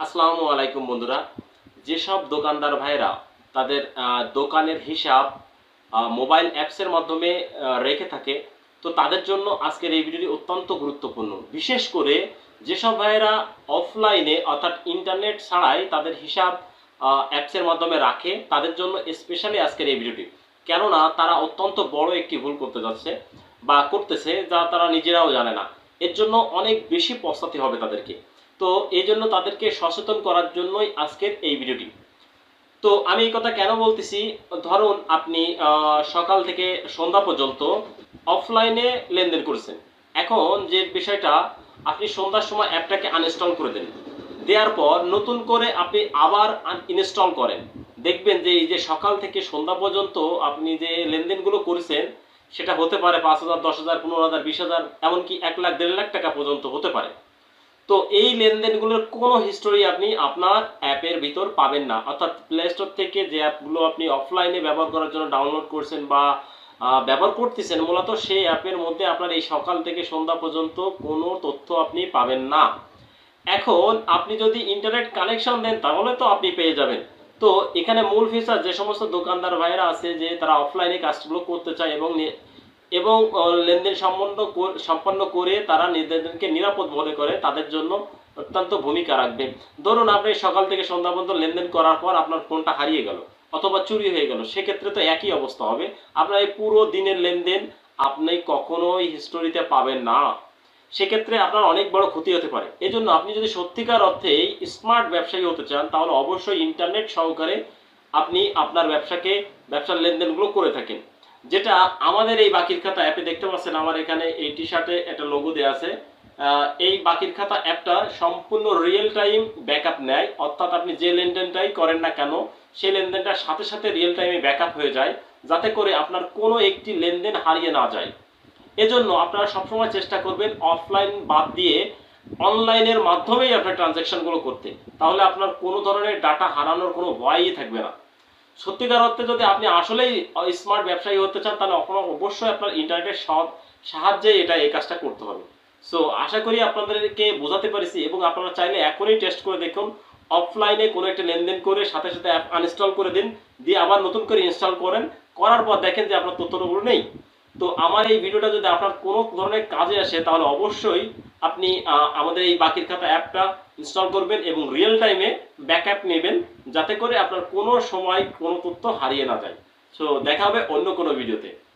আসসালামু আলাইকুম বন্ধুরা। যেসব দোকানদার ভাইরা তাদের দোকানের হিসাব মোবাইল অ্যাপসের মাধ্যমে রেখে থাকে, তো তাদের জন্য আজকের এই ভিডিওটি অত্যন্ত গুরুত্বপূর্ণ। বিশেষ করে যেসব ভাইয়েরা অফলাইনে অর্থাৎ ইন্টারনেট ছাড়াই তাদের হিসাব অ্যাপসের মাধ্যমে রাখে, তাদের জন্য স্পেশালি আজকের এই ভিডিওটি। কেননা তারা অত্যন্ত বড় একটি ভুল করতে যাচ্ছে বা করতেছে, যা তারা নিজেরাও জানে না। এর জন্য অনেক বেশি পস্তাতে হবে তাদেরকে। তো এই জন্য তাদেরকে সচেতন করার জন্যই আজকের এই ভিডিওটি। তো আমি এই কথা কেন বলতেছি? ধরুন আপনি সকাল থেকে সন্ধ্যা পর্যন্ত অফলাইনে লেনদেন করেছেন। এখন যে বিষয়টা, আপনি সন্ধ্যার সময় অ্যাপটাকে আনইনস্টল করে দেন। দেওয়ার পর নতুন করে আপনি আবার ইনস্টল করেন। দেখবেন যে এই যে সকাল থেকে সন্ধ্যা পর্যন্ত আপনি যে লেনদেনগুলো করেছেন, সেটা হতে পারে পাঁচ হাজার, দশ হাজার, পনেরো হাজার, বিশ হাজার, এমনকি এক লাখ, দেড় লাখ টাকা পর্যন্ত হতে পারে। তো এই লেনদেনগুলোর কোনো হিস্টোরি আপনি আপনার অ্যাপের ভিতর পাবেন না। অর্থাৎ প্লে স্টোর থেকে যে অ্যাপগুলো আপনি অফলাইনে ব্যবহার করার জন্য ডাউনলোড করছেন বা ব্যবহার করতেছেন, মূলত সেই অ্যাপের মধ্যে আপনার এই সকাল থেকে সন্ধ্যা পর্যন্ত কোনো তথ্য আপনি পাবেন না। এখন আপনি যদি ইন্টারনেট কানেকশন দেন, তাহলে তো আপনি পেয়ে যাবেন। তো এখানে মূল ফিচার যে সমস্ত দোকানদার ভাইরা আছে, যে তারা অফলাইনে কাজগুলো করতে চায় এবং এবং লেনদেন সম্বন্ধ সম্পন্ন করে তারা নিজেদেরকে নিরাপদ মনে করে, তাদের জন্য অত্যন্ত ভূমিকা রাখবে। ধরুন আপনি সকাল থেকে সন্ধ্যা পর্যন্ত লেনদেন করার পর আপনার ফোনটা হারিয়ে গেল অথবা চুরি হয়ে গেল, সেক্ষেত্রে তো একই অবস্থা হবে। আপনার এই পুরো দিনের লেনদেন আপনি কখনোই হিস্টোরিতে পাবেন না। সেক্ষেত্রে আপনার অনেক বড় ক্ষতি হতে পারে। এজন্য আপনি যদি সত্যিকার অর্থেই স্মার্ট ব্যবসায়ী হতে চান, তাহলে অবশ্যই ইন্টারনেট সহকারে আপনি আপনার ব্যবসাকে, ব্যবসার লেনদেনগুলো করে থাকেন। যেটা আমাদের এই বাকির খাতা অ্যাপে দেখতে পাচ্ছেন, আমার এখানে এই টি শার্টে একটা লোগো দেওয়া আছে। এই বাকির খাতা অ্যাপটা সম্পূর্ণ রিয়েল টাইম ব্যাকআপ নেয়। অর্থাৎ আপনি যে লেনদেনটাই করেন না কেন, সেই লেনদেনটার সাথে সাথে রিয়েল টাইমে ব্যাকআপ হয়ে যায়, যাতে করে আপনার কোনো একটি লেনদেন হারিয়ে না যায়। এজন্য আপনারা সবসময় চেষ্টা করবেন অফলাইন বাদ দিয়ে অনলাইনের মাধ্যমেই আপনার ট্রানজ্যাকশনগুলো করতে। তাহলে আপনার কোনো ধরনের ডাটা হারানোর কোনো ভয়ই থাকবে না। সত্যিকার অর্থে যদি আপনি আসলেই স্মার্ট ব্যবসায়ী হতে চান, তাহলে আপনার অবশ্যই আপনার ইন্টারনেটের সাহায্যে এটা এই কাজটা করতে হবে। সো আশা করি আপনাদেরকে বোঝাতে পারিছি এবং আপনারা চাইলে এখনই টেস্ট করে দেখুন অফলাইনে কোনো একটা লেনদেন করে সাথে সাথে অ্যাপ আনইনস্টল করে দিন, দিয়ে আবার নতুন করে ইনস্টল করেন, করার পর দেখেন যে আপনার তথ্যগুলো নেই। তো আমার এই ভিডিওটা যদি আপনার কোনো ধরনের কাজে আসে, তাহলে অবশ্যই আপনি আমাদের এই বাকির খাতা অ্যাপটা ইনস্টল করবেন এবং রিয়েল টাইমে ব্যাক আপ নেবেন যাতে করে আপনার কোনো সময় কোনো তথ্য হারিয়ে না যায়। সো দেখা হবে অন্য কোনো ভিডিওতে